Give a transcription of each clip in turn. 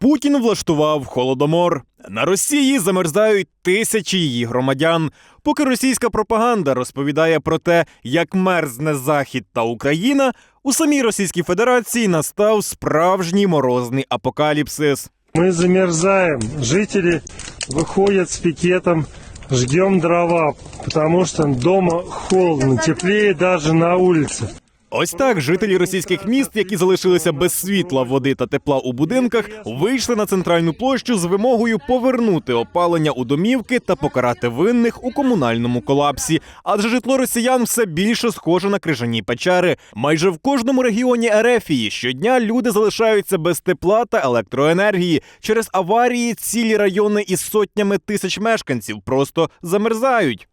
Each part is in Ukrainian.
Путін влаштував холодомор. На Росії замерзають тисячі її громадян. Поки російська пропаганда розповідає про те, як мерзне Захід та Україна, у самій Російській Федерації настав справжній морозний апокаліпсис. Мы замерзаем. Жители выходят с пикетом, ждем дрова, потому что дома холодно, теплее даже на улице. Ось так жителі російських міст, які залишилися без світла, води та тепла у будинках, вийшли на центральну площу з вимогою повернути опалення у домівки та покарати винних у комунальному колапсі. Адже житло росіян все більше схоже на крижані печери. Майже в кожному регіоні Ерефії щодня люди залишаються без тепла та електроенергії. Через аварії цілі райони із сотнями тисяч мешканців просто замерзають.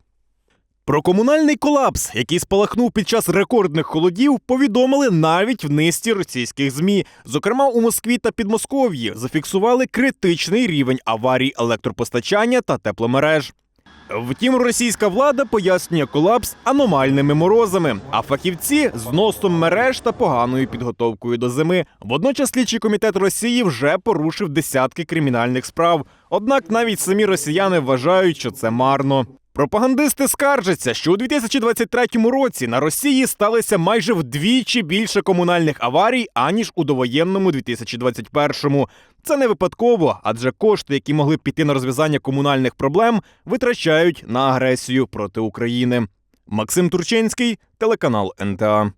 Про комунальний колапс, який спалахнув під час рекордних холодів, повідомили навіть в низці російських змі. Зокрема, у Москві та Підмосков'ї зафіксували критичний рівень аварій електропостачання та тепломереж. Втім, російська влада пояснює колапс аномальними морозами, а фахівці зносом мереж та поганою підготовкою до зими. Водночас слідчий комітет Росії вже порушив десятки кримінальних справ. Однак навіть самі росіяни вважають, що це марно. Пропагандисти скаржаться, що у 2023 році на Росії сталося майже вдвічі більше комунальних аварій, аніж у довоєнному 2021-му. Це не випадково, адже кошти, які могли б піти на розв'язання комунальних проблем, витрачають на агресію проти України. Максим Турчинський, телеканал НТА.